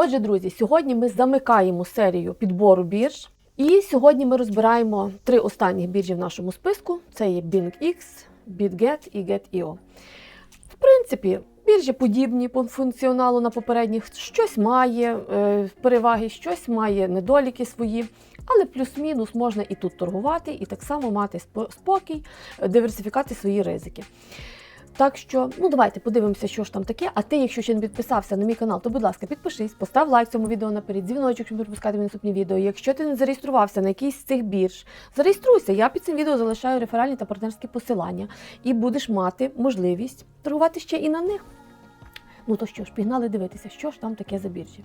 Отже, друзі, сьогодні ми замикаємо серію підбору бірж. І сьогодні ми розбираємо три останніх біржі в нашому списку: це є BingX, BitGet і Get.io. В принципі, біржі подібні по функціоналу на попередніх. Щось має е, переваги, щось має недоліки свої, але плюс-мінус можна і тут торгувати, і так само мати спо- спокій, е, диверсифікувати свої ризики. Так що, ну давайте подивимося, що ж там таке. А ти, якщо ще не підписався на мій канал, то будь ласка, підпишись, постав лайк цьому відео наперед, дзвіночок, щоб не пропускати наступні відео. Якщо ти не зареєструвався на якийсь з цих бірж, зареєструйся. Я під цим відео залишаю реферальні та партнерські посилання, і будеш мати можливість торгувати ще і на них. Ну то що ж, пігнали дивитися, що ж там таке за біржі.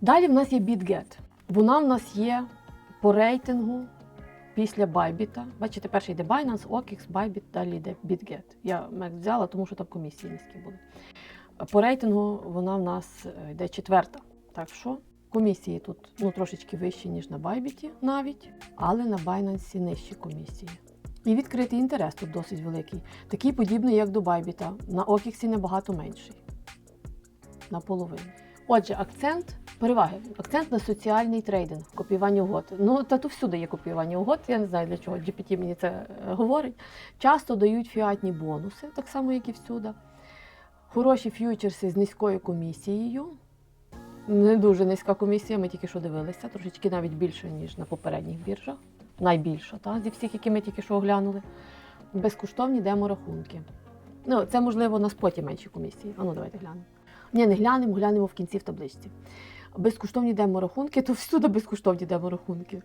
Далі в нас є BitGet. Вона в нас є по рейтингу після Bybit. Бачите, перший йде Binance, OKX, Bybit, далі йде BitGet. Я Max взяла, тому що там комісії низькі були. По рейтингу вона в нас е, йде четверта. Так що комісії тут ну, трошечки вищі, ніж на Bybit навіть, але на Binance нижчі комісії. І відкритий інтерес тут досить великий. Такий подібний, як до Bybit. На OKX набагато менший. Наполовину. Отже, акцент переваги. Акцент на соціальний трейдинг, копіювання угод. Ну та тут всюди є копіювання угод. Я не знаю для чого GPT мені це е, говорить. Часто дають фіатні бонуси, так само, як і всюди. Хороші ф'ючерси з низькою комісією. Не дуже низька комісія, ми тільки що дивилися, трошечки навіть більше, ніж на попередніх біржах. Найбільша, та, зі всіх, які ми тільки що оглянули. Безкоштовні демо-рахунки. Ну, це можливо на споті менші комісії. А ну давайте глянемо. Ні, не глянемо, глянемо в кінці в табличці. Безкоштовні демо-рахунки, то всюди безкоштовні демо-рахунки.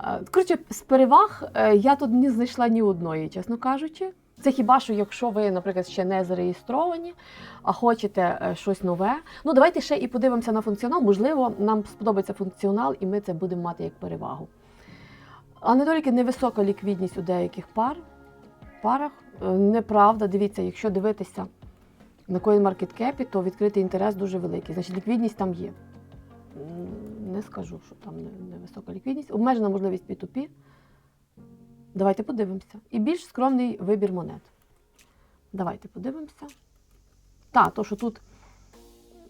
Е, Коротше, з переваг е, я тут не знайшла ні одної, чесно кажучи. Це хіба що, якщо ви, наприклад, ще не зареєстровані, а хочете е, щось нове. Ну, давайте ще і подивимося на функціонал. Можливо, нам сподобається функціонал, і ми це будемо мати як перевагу. А недоліки невисока ліквідність у деяких пар. парах. Неправда, дивіться, якщо дивитися на CoinMarketCap, то відкритий інтерес дуже великий. Значить, ліквідність там є. Не скажу, що там невисока ліквідність. Обмежена можливість P2P. Давайте подивимося. І більш скромний вибір монет. Давайте подивимося. Так, то, що тут.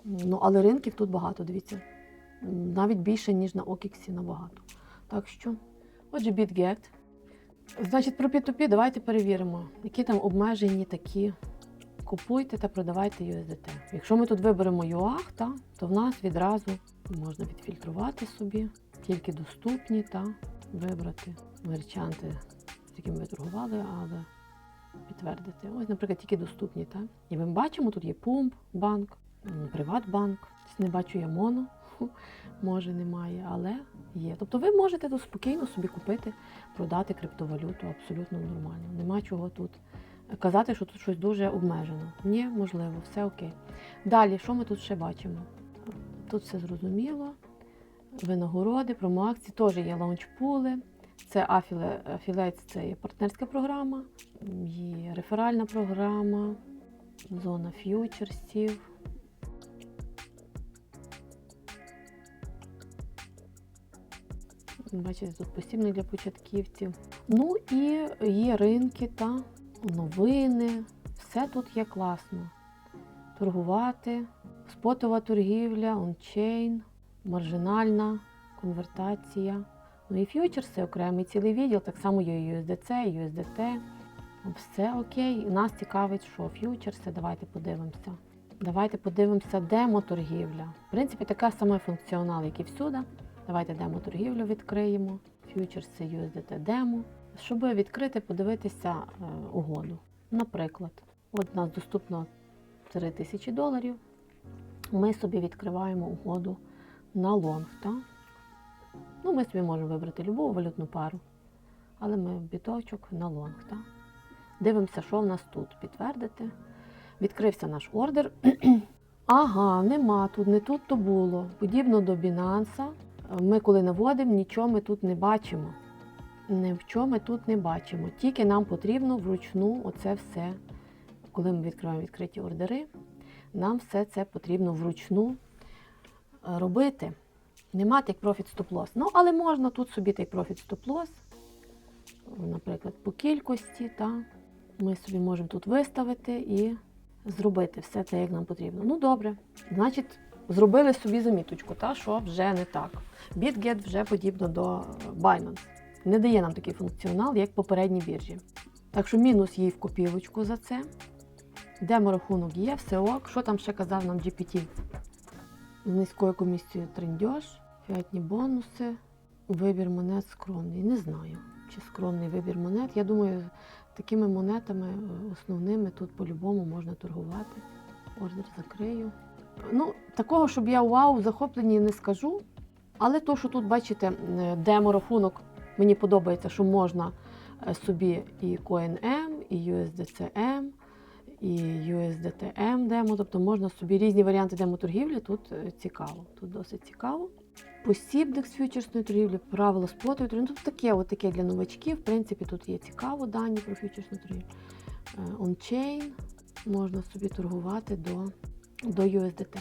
Ну, але ринків тут багато, дивіться. Навіть більше, ніж на OKX набагато. Так що, отже, BitGet. Значить, про P2P давайте перевіримо, які там обмежені такі. Купуйте та продавайте USDT. Якщо ми тут виберемо UAH, та, то в нас відразу можна відфільтрувати собі, тільки доступні та вибрати мерчанти, з якими ви торгували, але підтвердити. Ось, наприклад, тільки доступні. Та? І ми бачимо, тут є Pump, банк, Приватбанк. Не бачу я моно, може немає, але є. Тобто ви можете тут спокійно собі купити, продати криптовалюту абсолютно нормально. Нема чого тут казати, що тут щось дуже обмежено. Ні, можливо, все окей. Далі, що ми тут ще бачимо? Тут все зрозуміло. Винагороди, промоакції, теж є лаунчпули. Це афіле, афілець, це є партнерська програма, є реферальна програма, зона ф'ючерсів. Бачите, тут постійно для початківців. Ну і є ринки та новини. Все тут є класно. Торгувати, спотова торгівля, ончейн, маржинальна конвертація. Ну і фьючерси окремий цілий відділ, так само є USDC, USDT. Все окей. Нас цікавить, що фьючерси. Давайте подивимося. Давайте подивимося демо-торгівля. В принципі, така сама функціонал, як і всюди. Давайте демо-торгівлю відкриємо. Фьючерси USDT демо. Щоб відкрити, подивитися е, угоду. Наприклад, от у нас доступно 3 тисячі доларів. Ми собі відкриваємо угоду на лонг. Та? Ну, ми собі можемо вибрати будь-яку валютну пару, але ми біточок на лонг. Та? Дивимося, що в нас тут. Підтвердити. Відкрився наш ордер. ага, нема тут, не тут то було. Подібно до Binance, ми коли наводимо, нічого ми тут не бачимо. Ні в чому ми тут не бачимо. Тільки нам потрібно вручну оце все. Коли ми відкриваємо відкриті ордери, нам все це потрібно вручну е, робити. Не мати як профіт стоп-лос. Ну, але можна тут собі той профіт стоп-лос, наприклад, по кількості. Та, ми собі можемо тут виставити і зробити все це, як нам потрібно. Ну, добре. Значить, зробили собі заміточку, та, що вже не так. BitGet вже подібно до Binance. Не дає нам такий функціонал, як попередні біржі. Так що мінус їй в копілочку за це. Демо-рахунок є, все ок. Що там ще казав нам GPT? З низькою комісією трендьош, фіатні бонуси, вибір монет скромний. Не знаю, чи скромний вибір монет. Я думаю, такими монетами е, основними тут по-любому можна торгувати. Ордер закрию. Ну, такого, щоб я вау, захоплені не скажу. Але то, що тут бачите, е, демо-рахунок, мені подобається, що можна е, собі і CoinM, і USDCM, і USDTM демо, тобто можна собі різні варіанти демо-торгівлі, тут е, цікаво, тут досить цікаво. Посібник з фьючерсної торгівлі, правила торгівлі. Ну, Тут таке, от таке для новачків. В принципі, тут є цікаво дані про фьючерсну торгівлю. On-chain можна собі торгувати до, до USDT.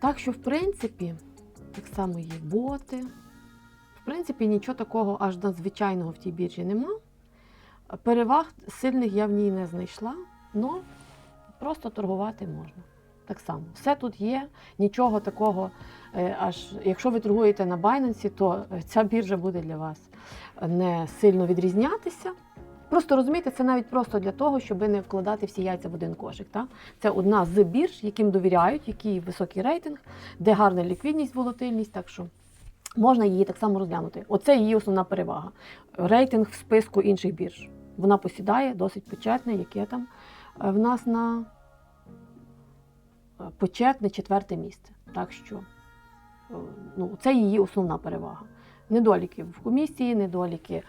Так що, в принципі, так само є боти. В принципі, нічого такого аж надзвичайного в тій біржі нема. Переваг сильних я в ній не знайшла, але просто торгувати можна. Так само. Все тут є, нічого такого. е, Аж якщо ви торгуєте на Binance, то е, ця біржа буде для вас не сильно відрізнятися. Просто розумієте, це навіть просто для того, щоб не вкладати всі яйця в один кошик. Так? Це одна з бірж, яким довіряють, який високий рейтинг, де гарна ліквідність, волатильність. Так що можна її так само розглянути. Оце її основна перевага. Рейтинг в списку інших бірж. Вона посідає досить почетне, яке там е, в нас на е, почетне четверте місце. Так що е, ну, це її основна перевага. Недоліки в комісії, недоліки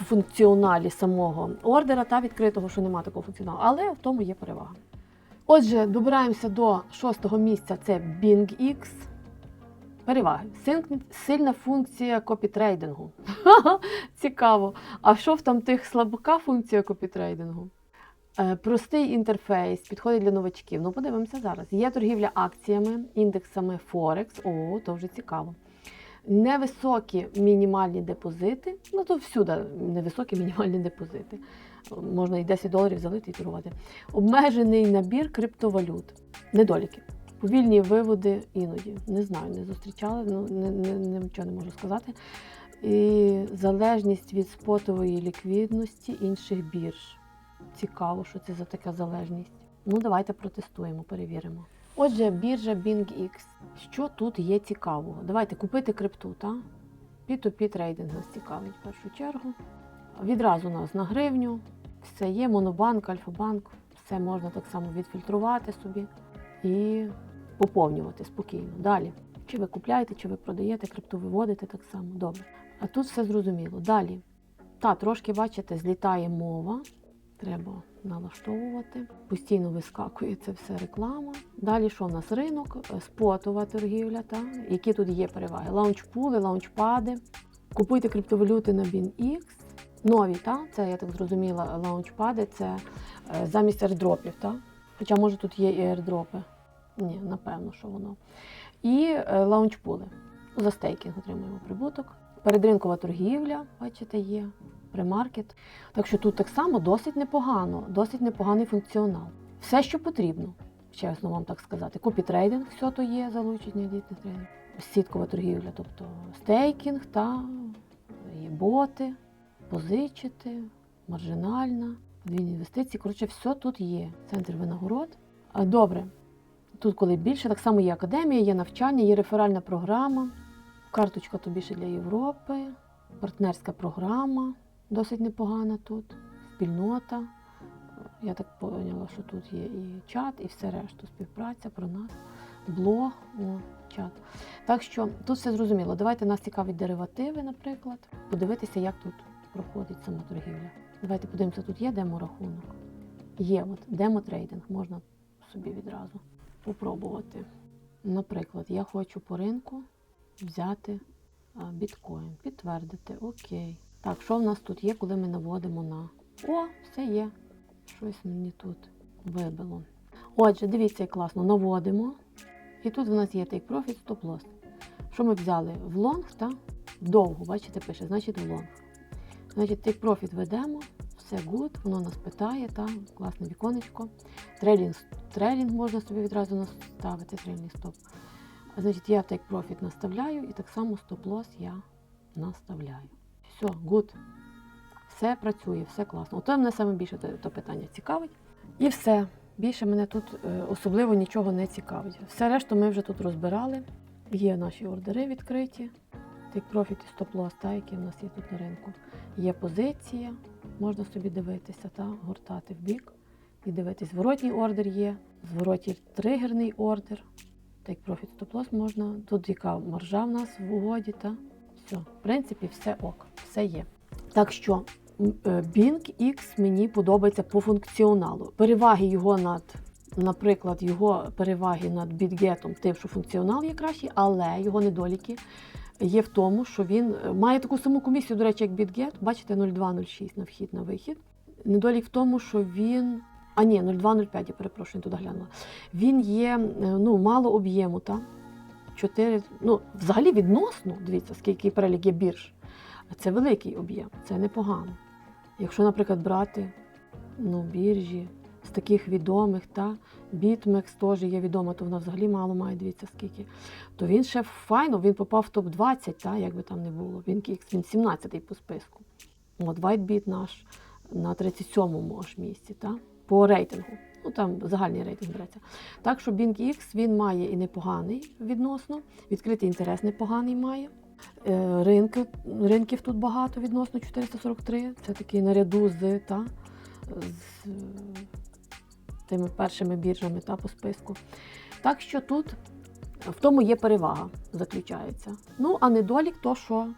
в функціоналі самого ордера та відкритого, що немає такого функціоналу, але в тому є перевага. Отже, добираємося до шостого місця. Це BingX. Переваги. Сильна функція копітрейдингу. Цікаво. А що в там тих слабка функція копітрейдингу? Е, Простий інтерфейс, підходить для новачків. Ну, подивимося зараз. Є торгівля акціями, індексами Форекс. О, то вже цікаво. Невисокі мінімальні депозити. Ну, то всюди невисокі мінімальні депозити. Можна і 10 доларів залити і торгувати. Обмежений набір криптовалют. Недоліки. Повільні виводи іноді. Не знаю, не зустрічала, ну не, не, нічого не можу сказати. І залежність від спотової ліквідності інших бірж. Цікаво, що це за така залежність. Ну, давайте протестуємо, перевіримо. Отже, біржа BingX. Що тут є цікавого? Давайте купити крипту, та? P2P трейдинг нас цікавить в першу чергу. Відразу нас на гривню. Все є, Монобанк, Альфа-банк. Все можна так само відфільтрувати собі і поповнювати спокійно. Далі. Чи ви купляєте, чи ви продаєте, крипту виводите так само. Добре. А тут все зрозуміло. Далі. Та, трошки, бачите, злітає мова. Треба налаштовувати. Постійно вискакує це все реклама. Далі що в нас ринок, Е, спотова торгівля, та? які тут є переваги? Лаунчпули, лаунчпади. Купуйте криптовалюти на BinX. Нові, та? це я так зрозуміла, лаунчпади це е, замість аирдропів. Та? Хоча, може, тут є і аирдропи. Ні, напевно, що воно. І е, лаунчпули. За стейкінг отримуємо прибуток. Передринкова торгівля, бачите, є. Премаркет. Так що тут так само досить непогано, досить непоганий функціонал. Все, що потрібно, чесно вам так сказати. Копітрейдинг, все то є, залучення дітей трейдинг. Сіткова торгівля, тобто стейкінг та є боти, позичити, маржинальна, подвійні інвестиції. Коротше, все тут є. Центр винагород. Добре. Тут, коли більше, так само є академія, є навчання, є реферальна програма, карточка то більше для Європи, партнерська програма досить непогана тут, спільнота. Я так поняла, що тут є і чат, і все решту. Співпраця про нас, блог, о, чат. Так що тут все зрозуміло. Давайте нас цікавить деривативи, наприклад. Подивитися, як тут проходить сама торгівля. Давайте подивимося, тут є демо-рахунок. Є от демо-трейдинг, можна собі відразу попробувати. Наприклад, я хочу по ринку взяти біткоін, підтвердити, окей. Так, що в нас тут є, коли ми наводимо на. О, все є. Щось мені тут вибило. Отже, дивіться, як класно, наводимо. І тут в нас є take profit, stop loss. Що ми взяли? В лонг, та? Довго, бачите, пише, значить в лонг. Значить, take profit ведемо, все good, воно нас питає, та? класне віконечко. Трейлінг, трейлінг можна собі відразу наставити, трейлінг стоп. Значить, я take profit наставляю і так само стоп-лосс я наставляю. Все, good. Все працює, все класно. Ото мене саме більше то, питання цікавить. І все. Більше мене тут е, особливо нічого не цікавить. Все решту ми вже тут розбирали. Є наші ордери відкриті. Take profit і стоп-лосс, та, які в нас є тут на ринку. Є позиція, можна собі дивитися, та, гортати в бік і дивитись. Зворотній ордер є, зворотній тригерний ордер. Take profit стоп-лосс можна. Тут яка маржа в нас в угоді, та все. В принципі, все ок, все є. Так що е, Bing X мені подобається по функціоналу. Переваги його над, наприклад, його переваги над BitGet, тим, що функціонал є кращий, але його недоліки є в тому, що він е, має таку саму комісію, до речі, як BitGet. Бачите, 0,206 на вхід на вихід. Недолік в тому, що він. А ні, 0,205, я перепрошую, туди глянула. Він є е, ну, мало об'єму, та? 4, ну, взагалі відносно, дивіться, скільки перелік є бірж. Це великий об'єм, це непогано. Якщо, наприклад, брати ну, біржі з таких відомих, та BitMEX теж є відома, то вона взагалі мало має, дивіться, скільки. То він ще файно, він попав в топ-20, та, як би там не було. Він, він 17-й по списку. От WhiteBit наш на 37-му аж місці, та, по рейтингу. Ну там загальний рейтинг береться. Так що Bing X він має і непоганий відносно, відкритий інтерес непоганий має. Е, Ринки, ринків тут багато відносно 443. Це такий наряду з, та, з е, тими першими біржами та, по списку. Так що тут в тому є перевага, заключається. Ну, а недолік то, що,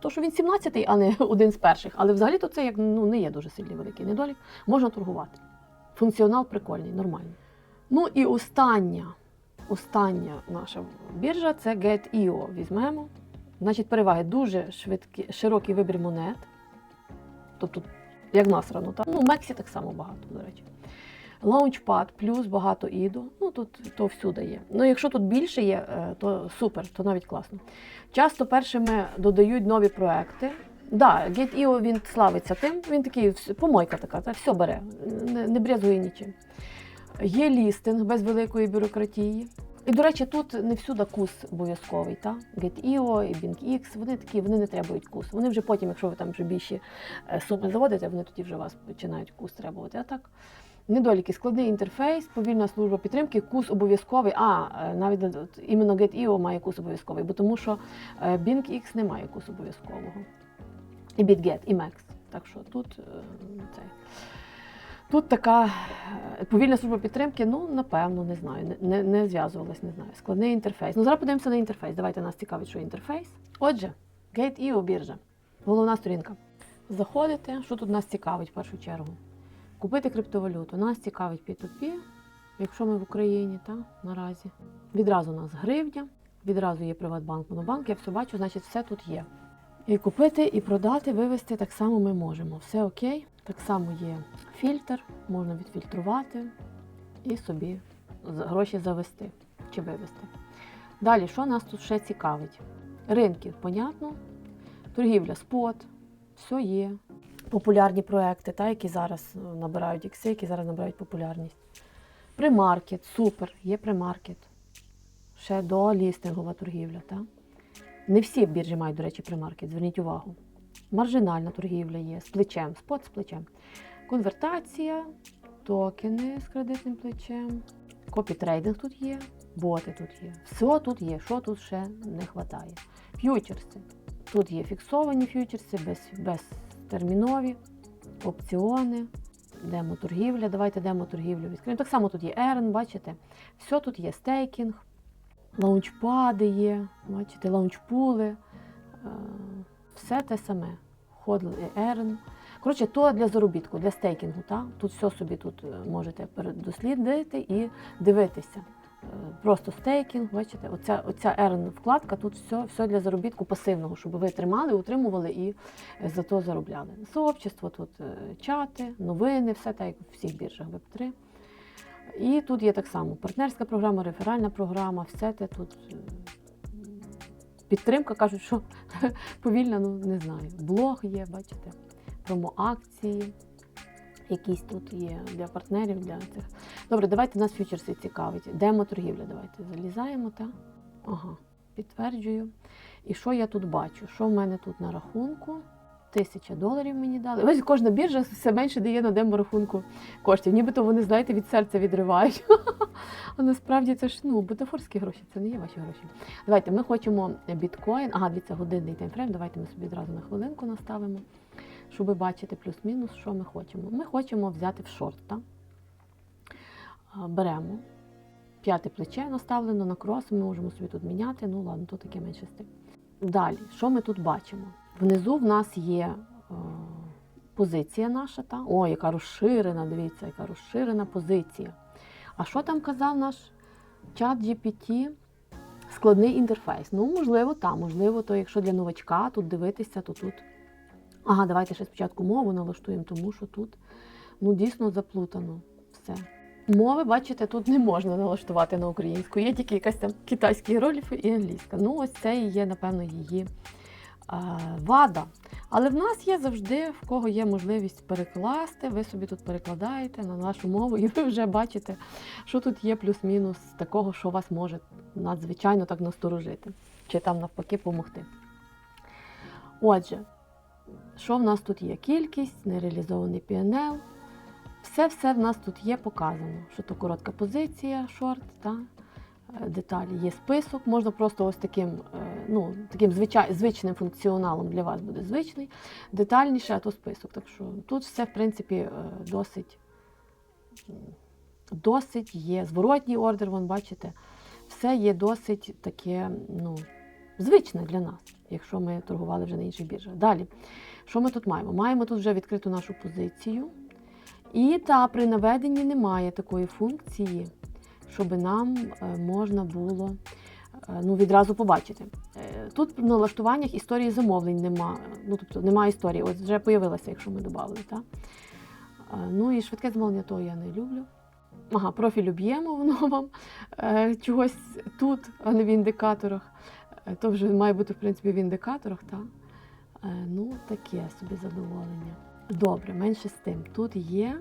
то, що він 17-й, а не один з перших. Але взагалі то це як, ну, не є дуже сильний великий недолік. Можна торгувати. Функціонал прикольний, нормальний. Ну і остання, остання наша біржа це Get.io. Візьмемо. Значить, переваги дуже швидкі, широкий вибір монет. Тобто, як в нас рано, так? Ну, в Мексі так само багато, до речі. Launchpad плюс багато іду. Ну тут то всюди є. Ну, якщо тут більше є, е, то супер, то навіть класно. Часто першими додають нові проекти. Да, Get.io він славиться тим, він такий помойка така, та все бере, не, не брезгує нічим. Є лістинг без великої бюрократії. І, до речі, тут не всюди кус обов'язковий, та? Get.io і BingX, вони такі, вони не требують кус. Вони вже потім, якщо ви там вже більші е, суми заводите, вони тоді вже вас починають кус требувати. А так, недоліки, складний інтерфейс, повільна служба підтримки, кус обов'язковий. А, е, навіть іменно Get.io має кус обов'язковий, бо тому що е, BingX не має кус обов'язкового. І BitGet, і Max. Так що тут е, цей. Тут така повільна служба підтримки, ну, напевно, не знаю, не, не, зв'язувалась, не знаю. Складний інтерфейс. Ну, зараз подивимося на інтерфейс. Давайте нас цікавить, що інтерфейс. Отже, Gate.io біржа. Головна сторінка. Заходите, що тут нас цікавить в першу чергу? Купити криптовалюту. Нас цікавить P2P, якщо ми в Україні, та, наразі. Відразу у нас гривня, відразу є Приватбанк, Монобанк, я все бачу, значить, все тут є. І купити, і продати, вивести так само ми можемо. Все окей. Так само є фільтр, можна відфільтрувати і собі гроші завести чи вивести. Далі, що нас тут ще цікавить? Ринки, понятно. Торгівля, спот, все є. Популярні проекти, та, які зараз е, набирають ікси, які зараз набирають популярність. Примаркет, супер, є примаркет. Ще до лістингова торгівля. Та? Не всі біржі мають, до речі, примаркет, зверніть увагу. Маржинальна торгівля є з плечем, спот з плечем. Конвертація, токени з кредитним плечем, копітрейдинг тут є, боти тут є. Все тут є, що тут ще не вистачає. Ф'ючерси. Тут є фіксовані ф'ючерси, без, безтермінові, опціони, демо-торгівля. Давайте демо-торгівлю відкриємо. Так само тут є ерн, бачите? Все тут є стейкінг, лаунчпади є, бачите, лаунчпули. е, Все те саме. Ходл і ерн. Коротше, то для заробітку, для стейкінгу. Та? Тут все собі тут е, можете передослідити і дивитися. Просто стейкінг, бачите, оця, оця ерн вкладка, тут все, все для заробітку пасивного, щоб ви тримали, утримували і е, за то заробляли. Сообщество, тут е, чати, новини, все так, як у всіх біржах Web3. І тут є так само партнерська програма, реферальна програма, все те тут. е, Підтримка кажуть, що повільно, ну не знаю. Блог є, бачите, промо-акції. Якісь тут є для партнерів, для цих. Добре, давайте нас фьючерси цікавить. Демо торгівля. Давайте залізаємо. Та? Ага, підтверджую. І що я тут бачу? Що в мене тут на рахунку? Тисяча доларів мені дали. Ось кожна біржа все менше дає на деморахунку коштів. Нібито вони, знаєте, від серця відривають. А насправді це ж ну, бутафорські гроші, це не є ваші гроші. Давайте ми хочемо біткоін. Ага, дивіться, годинний таймфрейм. Давайте ми собі одразу на хвилинку наставимо, щоб бачити плюс-мінус, що ми хочемо. Ми хочемо взяти в шорт. Беремо. П'яте плече наставлено на крос, ми можемо собі тут міняти. Ну ладно, то таке менше тим. Далі, що ми тут бачимо? Внизу в нас є е, позиція наша. Та? О, яка розширена, дивіться, яка розширена позиція. А що там казав наш чат GPT? Складний інтерфейс. Ну, можливо, там, можливо, то якщо для новачка тут дивитися, то тут. Ага, давайте ще спочатку мову налаштуємо, тому що тут ну, дійсно заплутано все. Мови, бачите, тут не можна налаштувати на українську. Є тільки якась там китайські іерогліфи і англійська. Ну, ось це і є, напевно, її а, вада. Але в нас є завжди, в кого є можливість перекласти. Ви собі тут перекладаєте на нашу мову, і ви вже бачите, що тут є плюс-мінус такого, що вас може надзвичайно так насторожити, чи там навпаки допомогти. Отже, що в нас тут є? Кількість, нереалізований PNL. Все-все в нас тут є показано, що то коротка позиція, шорт, та, е, деталі. Є список, можна просто ось таким, е, ну, таким звичай, звичним функціоналом для вас буде звичний, детальніше, а то список. Так що тут все, в принципі, е, досить, досить є. Зворотній ордер, вон, бачите, все є досить таке, ну, звичне для нас, якщо ми торгували вже на інших біржах. Далі, що ми тут маємо? Маємо тут вже відкриту нашу позицію. І та при наведенні немає такої функції, щоб нам е, можна було е, ну, відразу побачити. Е, Тут в налаштуваннях історії замовлень немає. Ну, тобто немає історії. Ось вже появилася, якщо ми додали. Ну і швидке замовлення того я не люблю. Ага, профіль об'єму воно вам чогось тут, а не в індикаторах. Е, То вже має бути, в принципі, в індикаторах, так? Е, Ну, таке собі задоволення. Добре, менше з тим. Тут є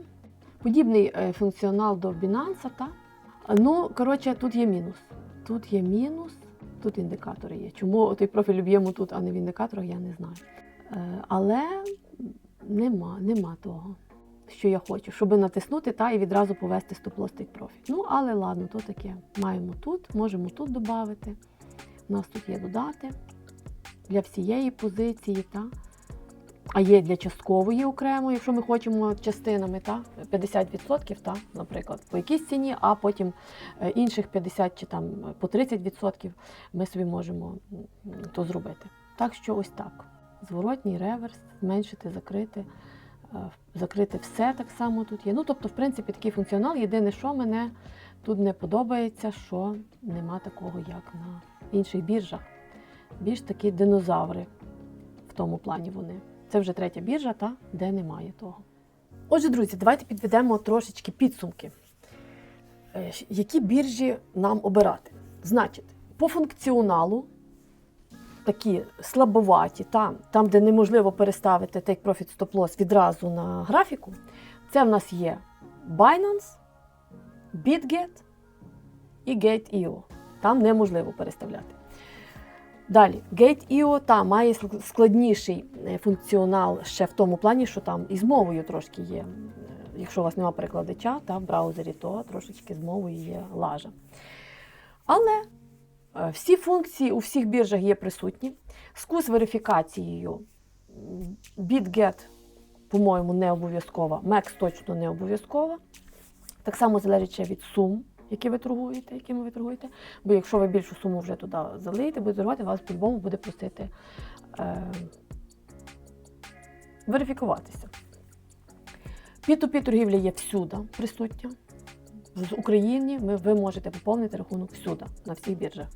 подібний е, функціонал до Binance, та? Ну, коротше, тут є мінус. Тут є мінус, тут індикатори є. Чому той профіль об'єму тут, а не в індикаторах, я не знаю. Але нема, нема того, що я хочу, щоб натиснути та і відразу повести стоп-лосс take профіль. Ну, але ладно, то таке. Маємо тут, можемо тут додати. У нас тут є додати для всієї позиції. Та? А є для часткової окремо, якщо ми хочемо частинами, та 50%, та, наприклад, по якійсь ціні, а потім е, інших 50 чи там по 30% ми собі можемо то зробити. Так що ось так. Зворотній реверс, зменшити, закрити, е, закрити все так само тут є. Ну, тобто, в принципі, такий функціонал. Єдине, що мене тут не подобається, що нема такого, як на інших біржах. Більш такі динозаври в тому плані вони. Це вже третя біржа, та де немає того. Отже, друзі, давайте підведемо трошечки підсумки. Е, Які біржі нам обирати? Значить, по функціоналу такі слабоваті, там, там де неможливо переставити Take Profit Stop Loss відразу на графіку, це в нас є Binance, BitGet і Gate.io. Там неможливо переставляти. Далі, Gate.io та має складніший е, функціонал ще в тому плані, що там і з мовою трошки є. Е, Якщо у вас немає перекладача та в браузері, то трошечки з мовою є лажа. Але е, всі функції у всіх біржах є присутні. Скус верифікацією BitGet, по-моєму, не обов'язкова, MEX точно не обов'язкова. Так само залежить від сум, які ви торгуєте, якими ви торгуєте. Бо якщо ви більшу суму вже туди залиєте, будете торгувати, вас по-любому буде просити е, верифікуватися. P2P торгівля є всюди присутня. З України ви можете поповнити рахунок всюди, на всіх біржах.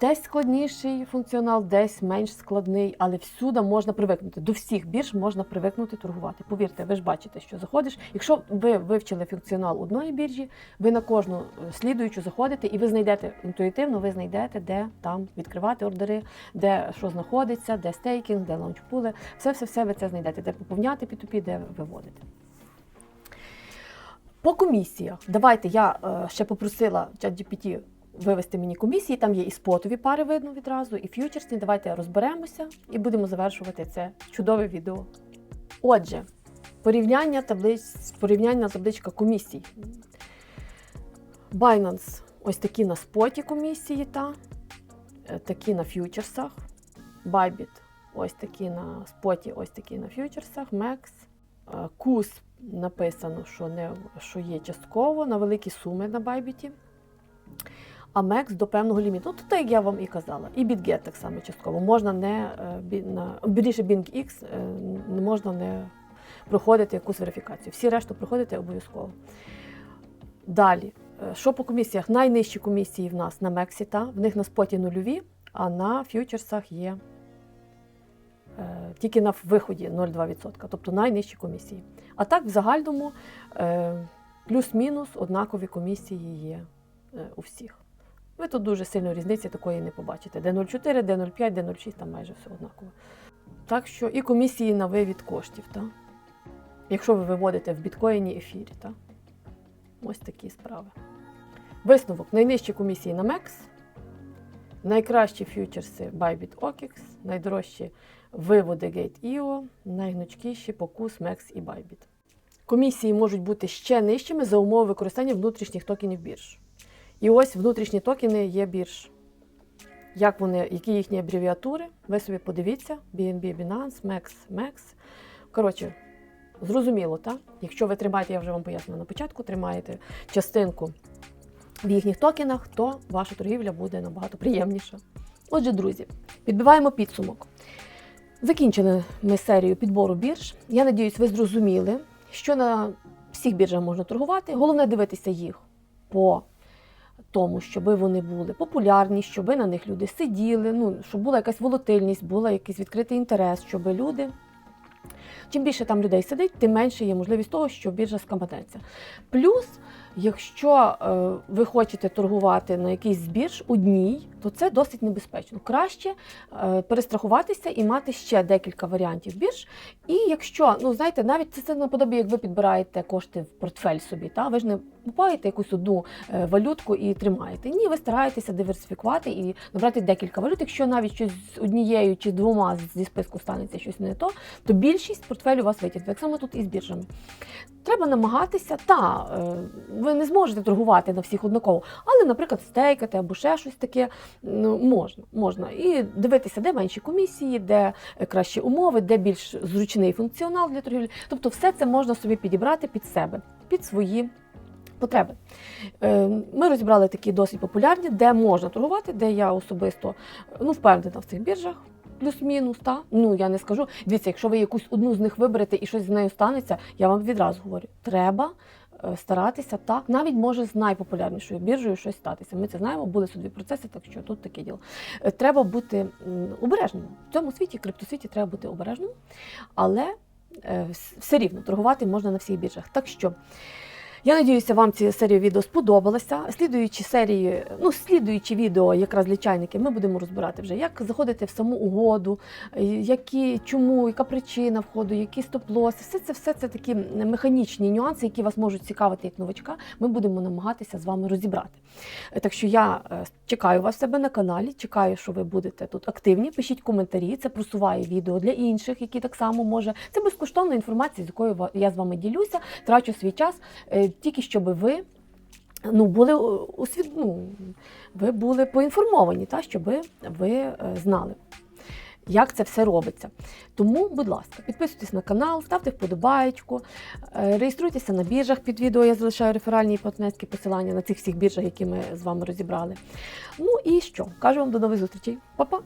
Десь складніший функціонал, десь менш складний, але всюди можна привикнути. До всіх бірж можна привикнути торгувати. Повірте, ви ж бачите, що заходиш. Якщо ви вивчили функціонал одної біржі, ви на кожну е, слідуючу заходите і ви знайдете інтуїтивно, ви знайдете, де там відкривати ордери, де що знаходиться, де стейкінг, де лаунчпули. Все, все, все ви це знайдете, де поповняти P2P, де виводити. По комісіях, давайте я е, ще попросила ChatGPT вивести мені комісії. Там є і спотові пари видно відразу, і ф'ючерсні. Давайте розберемося і будемо завершувати це чудове відео. Отже, порівняння таблиць, порівняння табличка комісій. Binance ось такі на споті комісії, та, е, такі на ф'ючерсах. Bybit ось такі на споті, ось такі на ф'ючерсах. MEX. Е, Кус написано, що, не, що є частково на великі суми на Bybit. А MEX до певного ліміту. Ну, то як я вам і казала. І BitGet так само частково. Можна не е, більше BingX е, можна не проходити якусь верифікацію. Всі решту проходити обов'язково. Далі, е, що по комісіях? Найнижчі комісії в нас на Мексі, та в них на споті нульові, а на ф'ючерсах є тільки на виході 0,2%, тобто найнижчі комісії. А так, в загальному плюс-мінус однакові комісії є у всіх. Ви тут дуже сильно різниці такої не побачите. Де 0,4, де 0,5, де 0,6, там майже все однаково. Так що і комісії на вивід коштів, так? якщо ви виводите в біткоїні ефірі. Так? Ось такі справи. Висновок: найнижчі комісії на MEX, найкращі ф'ючерси Bybit OKX, найдорожчі виводи Gate.io, найгнучкіші покус MEX і Bybit. Комісії можуть бути ще нижчими за умови використання внутрішніх токенів бірж. І ось внутрішні токени є бірж. Як вони, які їхні абревіатури, ви собі подивіться: BNB, Binance, MEX, MEX. Коротше, зрозуміло, так? Якщо ви тримаєте, я вже вам пояснила на початку, тримаєте частинку в їхніх токенах, то ваша торгівля буде набагато приємніша. Отже, друзі, підбиваємо підсумок. Закінчили ми серію підбору бірж. Я надіюсь, ви зрозуміли, що на всіх біржах можна торгувати. Головне дивитися їх по тому, щоб вони були популярні, щоб на них люди сиділи, ну, щоб була якась волатильність, була якийсь відкритий інтерес, щоб люди. Чим більше там людей сидить, тим менше є можливість того, що біржа скаманеться. Плюс, якщо е, ви хочете торгувати на якийсь з бірж одній, то це досить небезпечно. Краще е, перестрахуватися і мати ще декілька варіантів бірж. І якщо, ну знаєте, навіть це, це наподобі, як ви підбираєте кошти в портфель собі, та ви ж не купаєте якусь одну е, валютку і тримаєте. Ні, ви стараєтеся диверсифікувати і набрати декілька валют. Якщо навіть щось з однією чи двома зі списку станеться щось не то, то більшість портфелю у вас витягне. Так само тут і з біржами. Треба намагатися, та е, ви не зможете торгувати на всіх однаково, але, наприклад, стейкати або ще щось таке ну, можна. можна. І дивитися, де менші комісії, де е, кращі умови, де більш зручний функціонал для торгівлі. Тобто, все це можна собі підібрати під себе, під свої. Потреби. Е, Ми розібрали такі досить популярні, де можна торгувати, де я особисто ну, впевнена в цих біржах. Плюс-мінус, та ну я не скажу. Дивіться, якщо ви якусь одну з них виберете і щось з нею станеться, я вам відразу говорю, треба е, старатися так. Навіть може з найпопулярнішою біржею щось статися. Ми це знаємо, були судові процеси, так що тут таке діло. Е, Треба бути обережним. В цьому світі, криптосвіті, треба бути обережним, але е, все рівно торгувати можна на всіх біржах. Так що. Я надіюся, вам ця серія відео сподобалася. Слідуючі серії, ну слідуючі відео, якраз для ми будемо розбирати вже, як заходити в саму угоду, е, які, чому, яка причина входу, які стоп-лоси. Все це, все це такі механічні нюанси, які вас можуть цікавити як новачка. Ми будемо намагатися з вами розібрати. Е, Так що я е, чекаю вас в себе на каналі, чекаю, що ви будете тут активні. Пишіть коментарі, це просуває відео для інших, які так само може. Це безкоштовна інформація, з якою я з вами ділюся, трачу свій час тільки щоб ви. Ну, були усвід... ну, ви були поінформовані, та, щоб ви е, знали, як це все робиться. Тому, будь ласка, підписуйтесь на канал, ставте вподобаєчку, е, реєструйтеся на біржах під відео. Я залишаю реферальні і партнерські посилання на цих всіх біржах, які ми з вами розібрали. Ну і що? Кажу вам до нових зустрічей. Па-па!